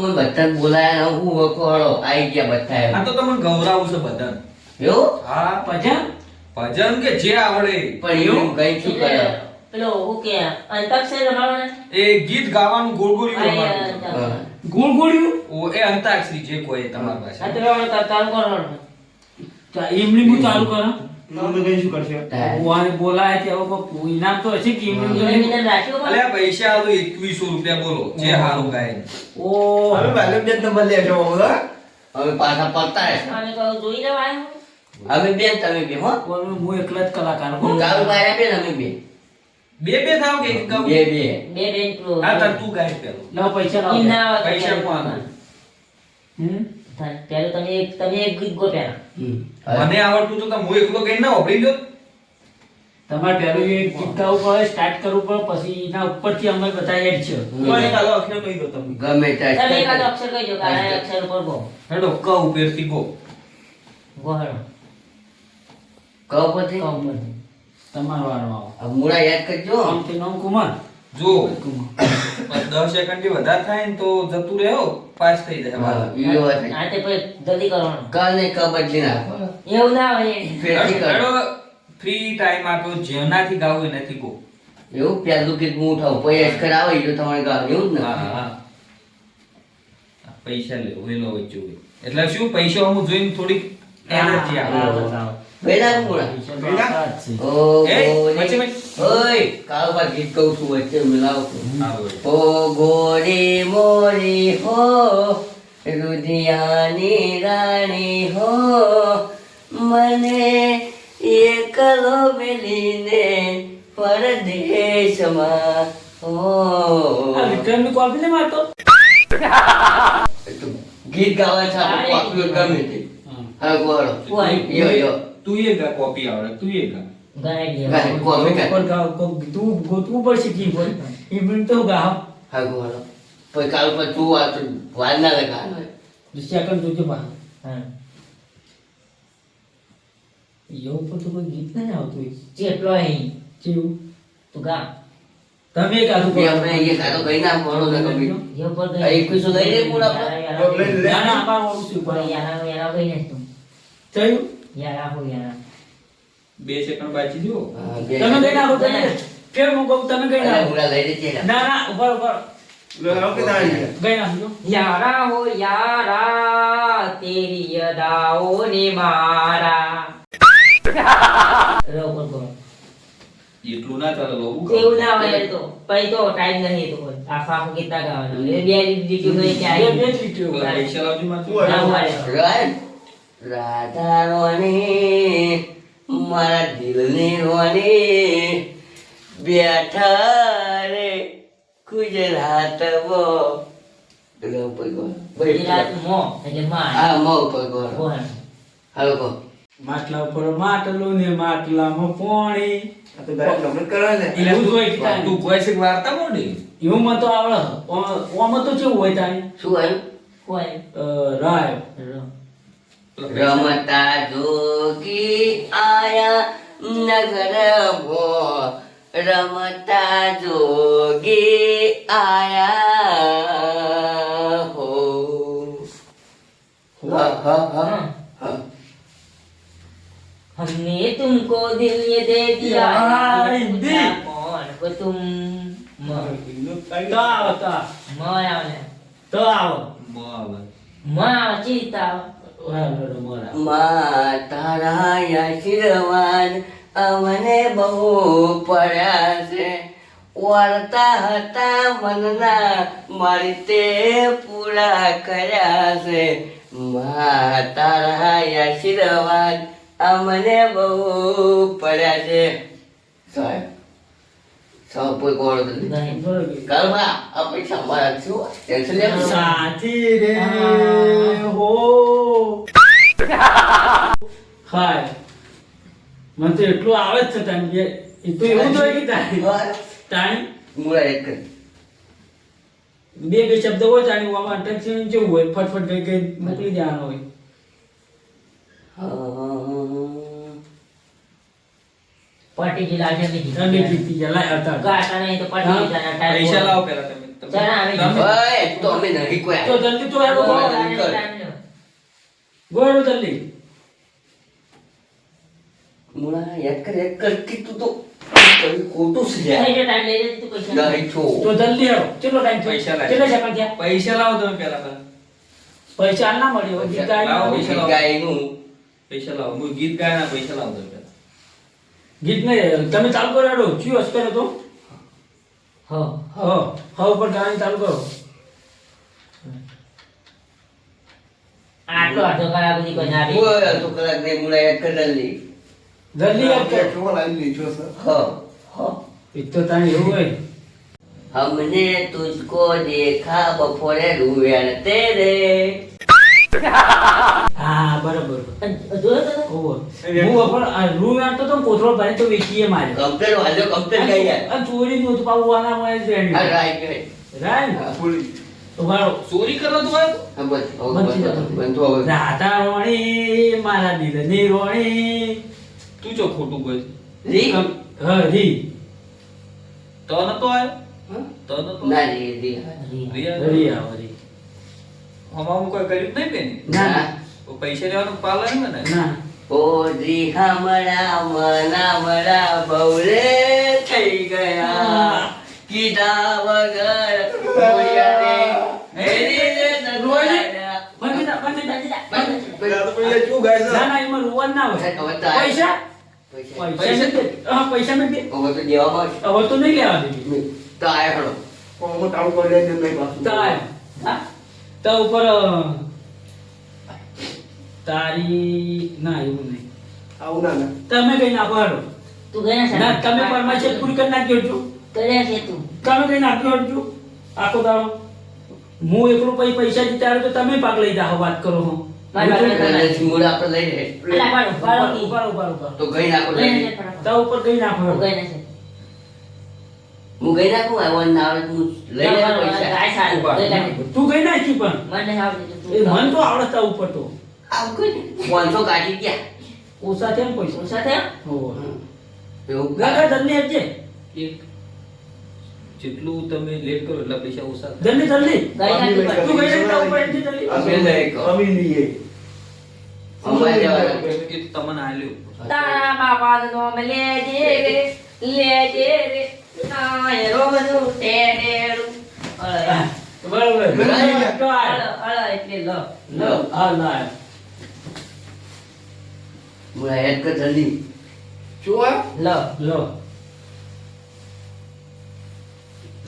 અમે બધા બોલાયા હું વખોડો આવી ગયા બધા આ તો તમને ગૌરાવું છે બધા એવું? હા ભજન? ભજન કે જે આવડે. પણ એવું? કઈ શું કરે? પેલો હું કે અંતાક્ષરી રમાડવાના એ ગીત ગાવાનું ગોળ ગોળ રમાડવું. હા. ગુણ ગુણ્યું ઓ એ અંતાક્ષરી જે કોઈ તમારી પાસે. આ તો તારું કરવાનું એમની હું ચાલુ કરા. નામ તો કઈ શું કરશે. તાર. ભગવાને બોલાય તે હવે કોઈ ઇનામ તો હશે કે એમની તો નહીં. ઇનામ રાખ્યું પણ? અલ્યા પૈસા આલો એકવીસો રૂપિયા બોલો જે હારું ગાય. ઓ. હવે વાલે બે નંબર લેજો હવે અમે પાછા પડતા હશે. આને કહું જોઈ લેવા આવ્યો અમે બેન તમે બે હો. બોલો, હું એકલા જ કલાકાર હું હું કાળુ બાયરા બેન અમે બે. બે બે થાવ કે એક ગાવ? બે બે. બે બેન પેલો હા તાર તું ગાય પેલો. લાવ પૈસા લાવ એમ ના આવે તો પૈસા પહેલું કોણ આપે? હમ? થાય. તમે એક તમે એક ગીત ગો પહેલા. મને આવડતું તો તમે હું એકલો કઈ ના વાપરી લો તમારે પહેલું એક ગીત ગાવું પડે સ્ટાર્ટ કરવું પડે પછી એના ઉપરથી અમે બધા એડ છે. કોઈ એક આલો અક્ષર કહી દો તમે. ગમે તમે અક્ષર કહી દો આ અક્ષર ઉપર ગો. હેડો ક ઉપરથી ગો. ગો હેડો. કહો પછી કહો ઉપરથી. તમારો વારો આવો. મૂળા યાદ કરજો. આમ તે નામ કુમાર? જો દસ સેકન્ડથી વધારે થાય ને તો જતું રહ્યો પાસ થઈ જાય. આ તે પછી જલ્દી કરવાનું. કાલે ને ક નાખો એવું ના હોય. ફેરથી કરો ફ્રી ટાઈમ આપ્યો જેનાથી ગાવું એનાથી કો એવું? પેલું કે હું ઉઠાવ પછી અક્ષર આવે તો તમારે ગાવ. એવું જ ને? પૈસા લેવું વેલો વચ્ચે. એટલે શું પૈસા હું જોઈને થોડીક એનર્જી આવે છે. ઓ. ઓય કાળુ બા ગીત કહું છું વચ્ચે મિલાવું છું. સારું હોય. ઓ ગોરી મોરી હો રુધિયાની રાણી હો મને એકલો મિલીને પરદેશમાં હો. આ વિક્રમની ને મારતો ગીત ગાવા છે આપણે કોપીઓ ગમે છે હા. ગોળો. યો યો. તું એ ગા કોપી આવડે તું ગાય ગાય, કોપી તું ગોતવું પડશે કી તો ગાવ હા ગોળો પછી કાલ પર તું આ તો વાર ના લગાડવાનો સેકન્ડ જોજો બા હા એવું પર તો કોઈ ગીત આવતું. જેટલો અહીં જેવું તું ગા તમે આપણે એ કઈ ના ને એકવીસો લઈ લે પૂરા. ના ના યારા યારા કઈ નહીં તું થયું યારા હો યાર. બે સેકન્ડ બાકી જો. તમે કઈ નાખો તમે ફેર હું કહું તમે નાખો લેજે ને. ના ના ઉપર ઉપર કઈ નાખજો યારા હો યારા તેરી યદાઓ ને મારા રો બોલ. એટલું ના ચાલે એવું ના હોય તો. પછી તો ટાઈમ નહીં તો આખા આખું ગીતા ગાવાના? બે લીટી બે પૈસા લાવજો માં શું? રાધા રોણી મારા દિલની રોણી બેઠા રે ગુજરાતમાં લો ઉપર ગોળ. ગુજરાત મો એટલે માં હા મો ઉપર ગોળ. હાલો કહો. માટલા ઉપર માટલું ને માટલામાં પોણી. આ તો direct ગમે જ ને એવું હોય તું કોઈ શીખ વાર્તા મોડી? એવું મતો તો આવડે. ઓમાં તો કેવું હોય તારે? શું આવ્યું કોઈ. રાય. રો. રમતા જોગી આયા નગરમાં રમતા જોગી આયા હો હા હા હા હા हमने तुमको दिल ये दे दिया यार, ये हिंदी। पूछा कौन को तुम म તો આવો તો આવો. म આવે મા તારા આશીર્વાદ અમને બહુ પડ્યા છે. વળતા હતા મનના મારી તે પૂરા કર્યા છે. મા તારા આશીર્વાદ અમને બહુ પડ્યા છે. સાહેબ કોઈ કોણ નથી બરાબર. ગરબા આ પૈસા ટેન્શન લેવાનું સાથી રે. હો. હાય. મને તો એટલું આવે જ છે તાણી એ- એ તો એવું કે તાણી મૂળા એક બે બે શબ્દ હોય જાણી આમાં અટકશે જેવું હોય. ફટફટ કઈ કઈ મોકલી દેવાનો હોય. પટી જિલ્લા છે બીજી તમે જીતી ગયા લાય અતાર ગાતા નહીં તો પટી ટાઈમ પૈસા લાવો પેલા તમે તમે- ચાલ આવે ઓય, તો અમે નહીં કોઈ તો જલ્દી તો હેડો ગોળો જલ્દી. મુળા યાદ કર યાદ કર કે તું તો ખોટું છે યાર. પૈસા નહીં છો તો જલ્દી કેટલો ટાઈમ પૈસા પૈસા લાવો તમે પહેલા પહેલા. પૈસા ના મળે હવે ગીત ગાય ના પૈસા. ગાયનું. પૈસા લાવો. ગીત ગાયના પૈસા લાવો તમે પહેલા. ગીત નહીં તમે ચાલુ કરો હેડો ચિયો હસ કરો તો હો હ હ ઉપર ગાવાની ચાલુ કરો આટલો અડધો કલાક સુધી કોઈ ના આવે ઓય, અડધો કલાક ને મુળા યાદ કર જલ્દી જલ્દી યાદ કરો શું લાવી લીધો છે હા હો એ તો તાણી એવું હોય हमने तुझको देखा बपोरे रुवेण तेरे હા બરાબર. જોયો તો ઓહો. હું પણ રૂમ આટતો તો કોથળો ભરી તો વેચીએ મારે. વાજો યાર આ ચોરી નું આના રાઈટ રાઈટ રાઈટ ફૂલી ચોરી. તો બસ. બંધ હવે રોણી મારા દિલની રોણી. તું જો ખોટું કોઈ રી? હા રી. તો નતો આવ્યો તો નતો ના રી રી. રી રી. હમામ કોઈ કર્યું નહીં બેન? ના. તો પૈસા લેવાનું પાલન ને? ના. ઓ જી હમણા મના મરા બવરે થઈ ગયા. કીધા વગર પૈસા? પૈસા. પૈસા નથી. હા પૈસા નથી તો દેવામાં આવશે. તો નહીં લેવા દેવી. તો આયા હળો. હું તારું કરી લેજે નહીં પાછું. તો ઉપર તારી ના એવું નહીં. આવું ના તમે કઈ નાખો હાલો તું ગયા છે. ના તમે પરમાશી પૂરી કરી નાખ્યો છો કર્યા છે તું. તમે કઈ નાખ્યો છો આખો દાડો. હું એક પછી પૈસા જીતા તો તમે પાક લઈ જાઓ વાત કરો હો. તો ગઈ નાખો. તો ઉપર કઈ નાખો. ગઈ નથી. હું ગઈ નાખું આવવાનું ના આવે હું લઈ લેવા પૈસા. કાઈ સારી, તું ગઈ નાખી પણ. મને આવડે એ મન તો આવડે તા ઉપર તો. આમ કોઈ પાંચસો કાઢી ગયા. ઓછા છે ને પૈસા? ઓછા થયા? એવું ગાગા જલ્દી આપજે. એક જેટલું તમે લેટ કરો એટલા પૈસા ઓછા થાય. જલ્દી જલ્દી ગઈ તું. કઈ નાખતા ઉપર એમથી જલ્દી અમે લઈ કમી અમે લઈએ અમારે એ તમને આલ્યું. તારા બાપાનું નામ લેજે રે, લેજે રે. જલ્દી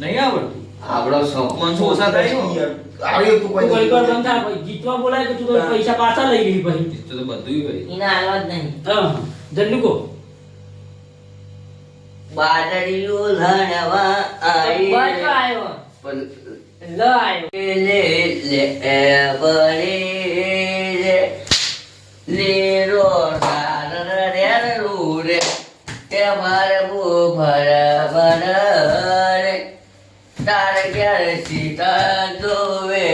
નહીં આવડતું ઓછા થાય આવ્યો તું કોઈ જીતવા બોલાય કે તું પૈસા પાછા લઈ ગઈ પછી તો તો બધું હોય. એના હાલવા જ નહીં. જલ્દી કો બાદળિયું લણવા આવ્યો. પણ લો આવ્યો. લે લે એ બળી રે લીરો રાર રે રૂ રે તે મારે બુ ભર ભર રે. તાર ક્યારે સીતા જોવે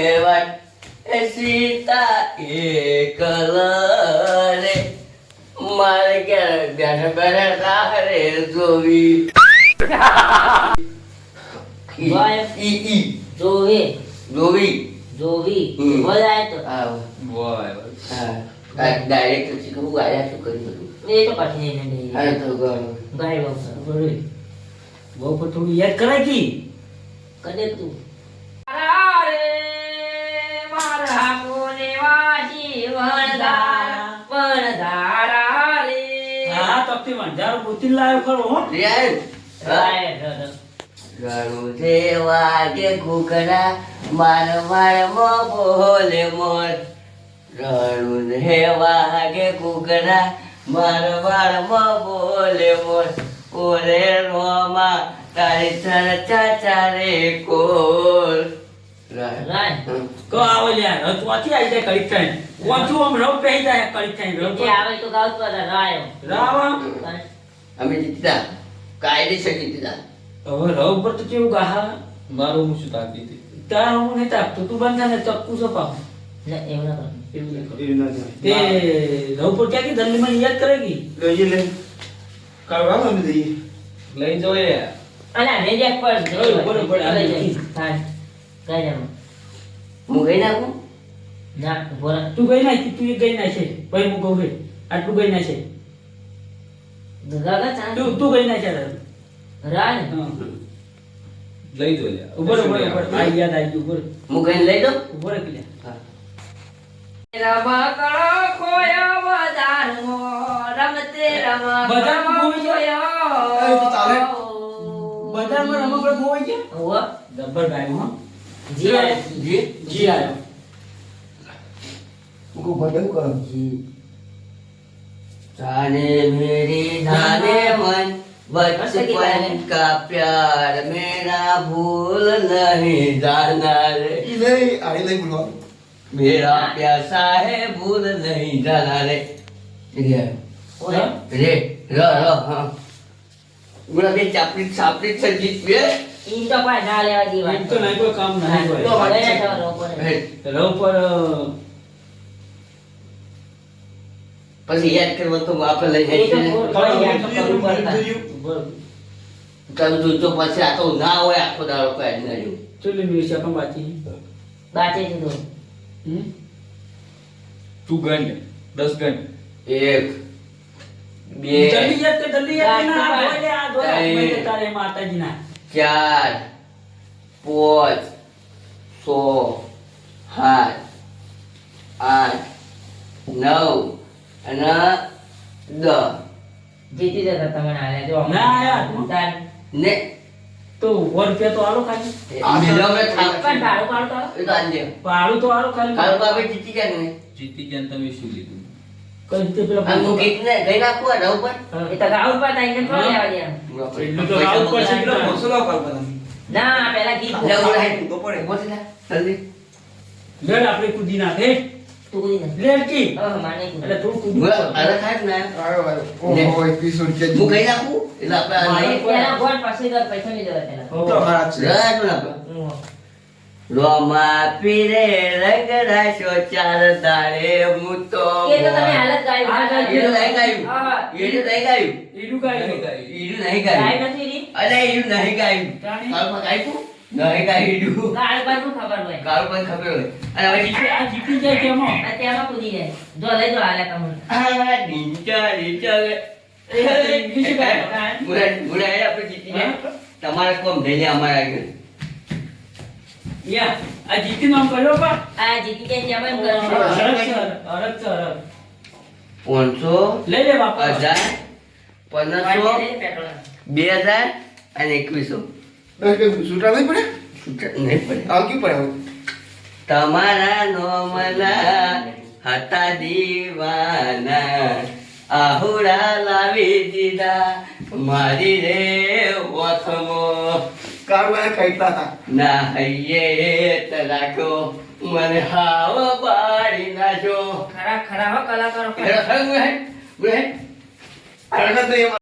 સીતા એકલ રે મારે ક્યારે બેઠા બેઠા તારે જોવી? ઈ ઈ જોવી. જોવી. બોલાય તો. હા. વાહ હા. ડાયરેક્ટ પછી કહું આયા શું કરી બધું? એ તો પછી એને દઈ. તો ગાય બહુ બહુ પણ થોડું યાદ કરાય કી? કદે તું? મારા રે મારા મોને વાજી ગોતી લાયો ખરો હો. રિયાન રાય. ઘણું છે વાગે ઘૂઘરા માર માર મો બોલે મોર ઘણું દેવા કે ઘૂઘરા માર માર મો બોલે મોર ઓરે રોમા તારી ચર્ચા ચારે કોર રાય. કો આવો લ્યા ચોથી આવી જાય કડી થાય ઓછું આમ રવ પહેરી જાય કડી થાય રવ આવે તો ગાવ તો રાય. રાવા? અમે જીતતા. કાયદેસર જીતતા. હવે રવ પર તો કેવું ગાહા મારું હું શું તાકી હતી તાર હું નહીં તાપતો તું બંધ ને ચક્કુ છો પાવ લે એવું ના કર. એવું. એ ના તે રવ પર ક્યાં કે દલ્લી માં યાદ કરે કી લઈએ લે કાલ વાવ અમે જઈએ. લઈ જાઓ યાર અલા મેજેક પર ઓય, બરોબર, આ લઈ. હા. કઈ ના હું ગઈ નાખું? ના રહે. તું ગઈ નાખી તું એ ગઈ નાખે. ભાઈ હું હે આટલું ગઈ નાખે. ગગા ચા તું લઈ જો લે ઊભો રહે, ઊભો રહે, ઊભો રહે. આ યાદ આવી ગયું, ઊભો હું ગઈને લઈ દઉં ઊભો રહે પેલા. રમકડો ખોયો બજારમાં, રમતે રમકડો બજારમાં ખોઈ ખોયો. એ તો ચાલે. બજારમાં રમકડો ખોવાઈ ગયા? હોવે. જબ્બર ગાયું, હો. જી. જી જી આયો કો ભાઈ કરો જી जाने मेरी जाने मन बचपन का प्यार मेरा भूल नहीं जाना रे ઈ નહીં આડી નહીં બોલવાનું मेरा प्यासा है भूल नहीं जाना रे રે ઓય. રે ર ર હા ગુલા બે ચાપડી ચાપડી સંગીત બે ઈ તો કોઈ ના લેવા જેવા. એમ તો નહીં કોઈ કામ નહીં કોઈ. તો હવે ના જવાનું ઉપર. હે, રવ પર પછી યાદ કરવા તો આપણે લઈ જઈએ તો પછી આ તો ના હોય આખો દાડો કઈ જ નહીં ચલો મિર્ચી આપણ બાકી બાચે દીધું. હમ? તું ગણ દસ ગણ એક બે જલ્દી યાદ કર, જલ્દી યાદ કર. આ બાકી ધોઈ લે, આ ધોઈ લે. ત્રણ. ભાઈ તારે માતાજીના. ચાર પાંચ છ સાત આઠ નવ અને દ. જીતી જતા તમને આલે જો ના યાર. તાર ને. તો રૂપિયા તો આલો ખાલી. આ મેલો મે પણ ભાડું તો એ તો આજે પાડો તો આલો ખાલી. કાલ બાબે જીતી ગયા ને. જીતી ગયા તમે શું લીધું કઈ રીતે પેલા આ હું ગીત ને ગઈ નાખું આ રવ પર? એ તો ગાઉન પર તાઈને થોડો લેવા દે એટલું તો આવું પડશે એટલું. ના પેલા ગીત લેવું તો પડે. જા, જલ્દી. લે આપણે કૂદી નાખે. તું કુદી ના લેડ કી હવે માને એટલે થોડું કૂદવું અરે થાય ને. આવ્યો આવ્યો ઓહો. એકવીસો રૂપિયા હું ગઈ નાખું? એટલે આપણે આ નહીં. ગોળ પાસે તો પૈસા નહીં દેવા પેલા. તો અમારા છે. રહ્યા ને આપણે. રોમા પીરે રંગ રાશો ચાર દાડે હું તો એ તો તમે હાલત ગાયું. આ ગાયું. નહીં ગાયું. હા. ઈરું નહીં ગાયું. ઈડું કાંઈ નહીં. ઈરું ગાય નથી રી. અરે ઈરું નહીં ગાયું. કાલમાં ગાયું નહીં ગાયું ઈરું ગાળ પર શું ખબર હોય? કાલ પર ખબર હોય. અને હવે જીતે આ જીતી જાય કેમો આ તેમાં કૂદી જાય. જો લઈ જો આલે તમને. આ તમારે કોમ થઈ જાય અમારા આગળ. યા આ જીતી નામ કર્યો પા આ જીતી જાય તેમાં એમ. છે, અરગ પાંચસો લઈ લે બાપા. હજાર પંદરસો. બે હજાર અને એકવીસો. કે છૂટા નહીં પડે છૂટા નહીં પડે આવ ક્યું પડે તમારા નોમના હતા દીવાના. આહુડા લાવી દીધા. મારી રે ઓથમો કારમાં ખાઈતા ના હૈયે તલાકો મને હાવ પાડી નાખ્યો. ખરા ખરા હો કલાકારો ખરેખર હું હે? હું નહીં